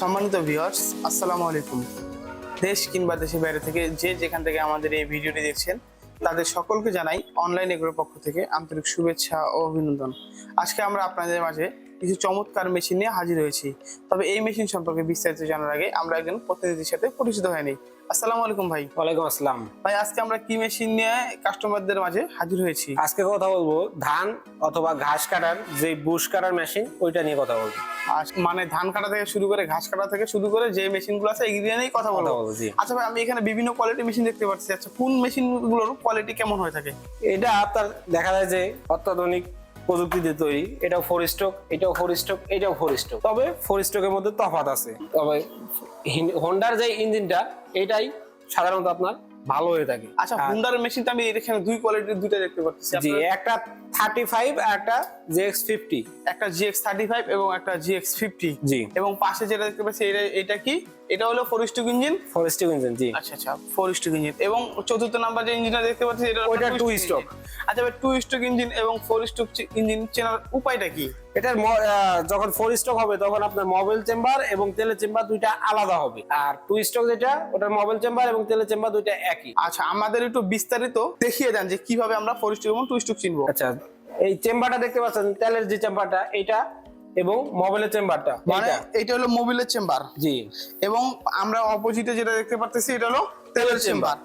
সম্মানিত ভিউয়ার্স আসসালামু আলাইকুম। দেশ কিংবা দেশের বাইরে থেকে যে যেখান থেকে আমাদের এই ভিডিওটি দেখছেন, তাদের সকলকে জানাই অনলাইন এগুলোর পক্ষ থেকে আন্তরিক শুভেচ্ছা ও অভিনন্দন। আজকে আমরা আপনাদের মাঝে কিছু চমৎকার মেশিন নিয়ে হাজির হয়েছি। তবে এই মেশিন সম্পর্কে বিস্তারিত জানার আগে আমরা একজন প্রতিনিধির সাথে পরিচিত হয়নি। আসসালামু আলাইকুম ভাই। ওয়ালাইকুম আসসালাম। ভাই আজকে আমরা কি মেশিন নিয়ে কাস্টমারদের মাঝে হাজির হয়েছি? আজকে কথা বলব ধান অথবা ঘাস কাটার যে বুশ কাটার মেশিন ওইটা নিয়ে কথা বলব। আর মানে ধান কাটা থেকে শুরু করে ঘাস কাটা থেকে শুরু করে যে মেশিনগুলো আছে এগুলো নিয়েই কথা কথা বলব। বলব আচ্ছা ভাই আমি এখানে বিভিন্ন কোয়ালিটি মেশিন দেখতে পাচ্ছি। আচ্ছা কোন মেশিনগুলোর কোয়ালিটি কেমন হয়ে থাকে? এটা আপনার দেখা যায় যে অত্যাধুনিক প্রযুক্তি দিয়ে তৈরি। এটাও ফোর স্ট্রোক এটাও ফোর স্ট্রোক এটাও ফোর স্ট্রোক তবে ফোর স্ট্রোকের মধ্যে তফাৎ আছে। তবে হোন্ডার যে ইঞ্জিনটা এটাই সাধারণত আপনার ভালো হয়ে থাকে। আচ্ছা আর- হুন্ডার মেশিনটা আমি এখানে দুই কোয়ালিটির দুইটা দেখতে পাচ্ছি। জি একটা থার্টি ফাইভ একটা জেএক্স ফিফটি একটা জিএক্স থার্টি ফাইভ এবং একটা জিএক্স ফিফটি জি। এবং পাশে যেটা দেখতে পাচ্ছি এটা এটা কি? এটা হলো four stroke engine four stroke engine জি আচ্ছা আচ্ছা ফোর স্ট্রোক ইঞ্জিন এবং চতুর্থ নাম্বার যে ইঞ্জিনটা দেখতে পাচ্ছি এটা ওইটা two stroke। আচ্ছা টু স্ট্রোক ইঞ্জিন এবং ফোর স্ট্রোক ইঞ্জিন চেনার উপায়টা কি এটার যখন ফোর স্ট্রোক হবে তখন আপনার মোবাইল চেম্বার এবং তেলের চেম্বার দুইটা আলাদা হবে আর টু স্ট্রোক যেটা ওটার মোবাইল চেম্বার এবং তেলের চেম্বার দুইটা একই আচ্ছা আমাদের একটু বিস্তারিত দেখিয়ে দেন যে কীভাবে আমরা ফোর স্ট্রোক এবং টু স্ট্রোক চিনবো আচ্ছা এই চেম্বারটা দেখতে পাচ্ছেন তেলের যে চেম্বারটা এটা এবং মোবাইলের চেম্বারটা মানে এটা হলো মোবিলের চেম্বার জি। এবং আমরা অপোজিটে যেটা দেখতে পাচ্ছি এটা হলো তেলের চেম্বার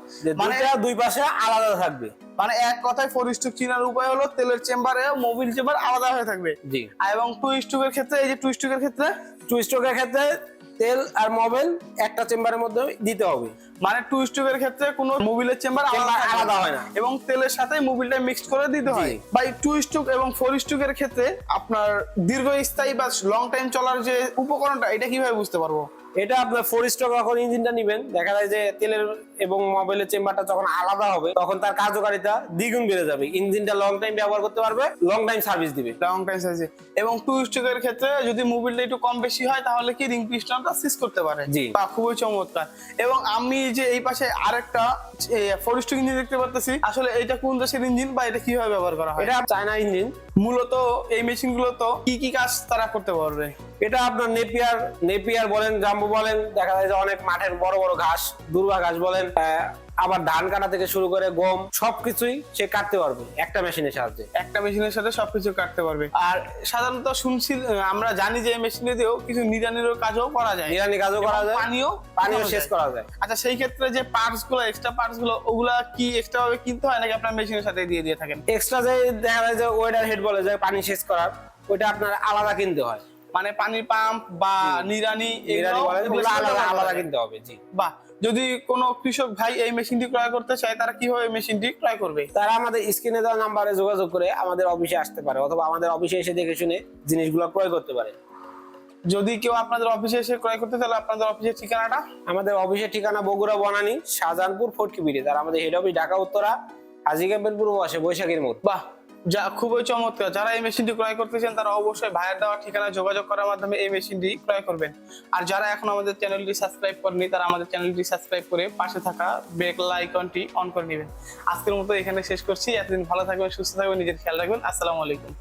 মানে দুই পাশে আলাদা থাকবে। মানে এক কথায় ফোর স্ট্রোক চিনার উপায় হলো তেলের চেম্বার এবং মোবিল চেম্বার আলাদা হয়ে থাকবে। এবং টু স্ট্রোকের ক্ষেত্রে এই যে টু স্ট্রোকের ক্ষেত্রে টু স্ট্রোকের ক্ষেত্রে তেল আর মোবাইল একটা চেম্বারের মধ্যে দিতে হবে। মানে টু স্ট্রোকের ক্ষেত্রে কোনো মোবিলের চেম্বার আলাদা আলাদা হয় না। এবং তেলের সাথে মোবিলটা মিক্সড করে দিতে হয়। জি। বা টু স্ট্রোক এবং ফোর স্ট্রোকের ক্ষেত্রে আপনার দীর্ঘস্থায়ী বা লং টাইম চলার যে উপকরণটা এটা কীভাবে বুঝতে পারব? এটা আপনার ফোর স্ট্রোক যখন ইঞ্জিনটা নিবেন। দেখা যায় যে তেলের এবং মোবাইলের চেম্বারটা যখন আলাদা হবে তখন তার কার্যকারিতা দ্বিগুণ বেড়ে যাবে। ইঞ্জিনটা লং টাইম ব্যবহার করতে পারবে লং টাইম সার্ভিস দিবে। লং টাইম সার্ভিস এবং টু স্ট্রোকের ক্ষেত্রে যদি মোবিলটা একটু কম বেশি হয় তাহলে কি রিং পিস্টনটা সিজ করতে পারে? জি। বা খুবই চমৎকার। এবং আমি যে এই পাশে আরেকটা ফোর স্ট্রোক ইঞ্জিন দেখতে পারতেছি আসলে এটা কোন দেশের ইঞ্জিন বা এটা কীভাবে ব্যবহার করা হয়? এটা চায়না ইঞ্জিন মূলত এই মেশিনগুলো তো কি কি কাজ তারা করতে পারবে? এটা আপনার নেপিয়ার নেপিয়ার বলেন, জাম্বু বলেন, দেখা যায় যে অনেক মাঠের বড় বড় ঘাস, দুর্বা ঘাস বলেন আবার ধান কাটা থেকে শুরু করে গম সবকিছুই সে কাটতে পারবে একটা মেশিনের সাহায্যে। একটা মেশিনের সাথে সবকিছু কাটতে পারবে। আর সাধারণত শুনছি আমরা জানি যে এই মেশিনে দিয়েও কিছু নিরানির কাজও করা যায়। নিরানি কাজও করা যায় পানিও পানিও শেষ করা যায়। আচ্ছা সেই ক্ষেত্রে যে পার্টসগুলো এক্সট্রা পার্টসগুলো ওগুলা কি এক্সট্রা ভাবে কিনতে হয় নাকি আপনার মেশিনের সাথে দিয়ে দিয়ে থাকেন? এক্সট্রা যে দেখা যায় যে ওয়েডার হেড বলে যে পানি শেষ করার ওইটা আপনার আলাদা কিনতে হয়। মানে পানির পাম্প বা নিরানি আলাদা আলাদা কিনতে হবে জি। বাহ যদি কোনো কৃষক ভাই এই মেশিনটি ক্রয় করতে চায় তারা কীভাবে মেশিনটি ক্রয় করবে? তারা আমাদের স্ক্রিনে দেওয়া নাম্বারে যোগাযোগ করে আমাদের অফিসে আসতে পারে অথবা আমাদের অফিসে এসে দেখে শুনে জিনিসগুলো ক্রয় করতে পারে। যদি কেউ আপনাদের অফিসে এসে ক্রয় করতে তাহলে আপনাদের অফিসের ঠিকানাটা? আমাদের অফিসের ঠিকানা বগুড়া বনানী শাহজাহানপুর ফোর্টকি ব্রিজ আর আমাদের হেড অফিস ঢাকা উত্তরা হাজি ক্যাম্পের পূর্ব বৈশাখীর মোড়। বাহ! যা খুবই চমৎকার। যারা এই মেশিনটি ক্রয় করতে চান তারা অবশ্যই ভাইয়ের দেওয়া ঠিকানা যোগাযোগ করার মাধ্যমে এই মেশিনটি ক্রয় করবেন। আর যারা এখন আমাদের চ্যানেলটি সাবস্ক্রাইব করেনি তারা আমাদের চ্যানেলটি সাবস্ক্রাইব করে পাশে থাকা বেল আইকনটি অন করে নেবেন। আজকের মতো এখানে শেষ করছি। এতদিন ভালো থাকবেন, সুস্থ থাকবেন, নিজের খেয়াল রাখবেন। আসসালামু আলাইকুম।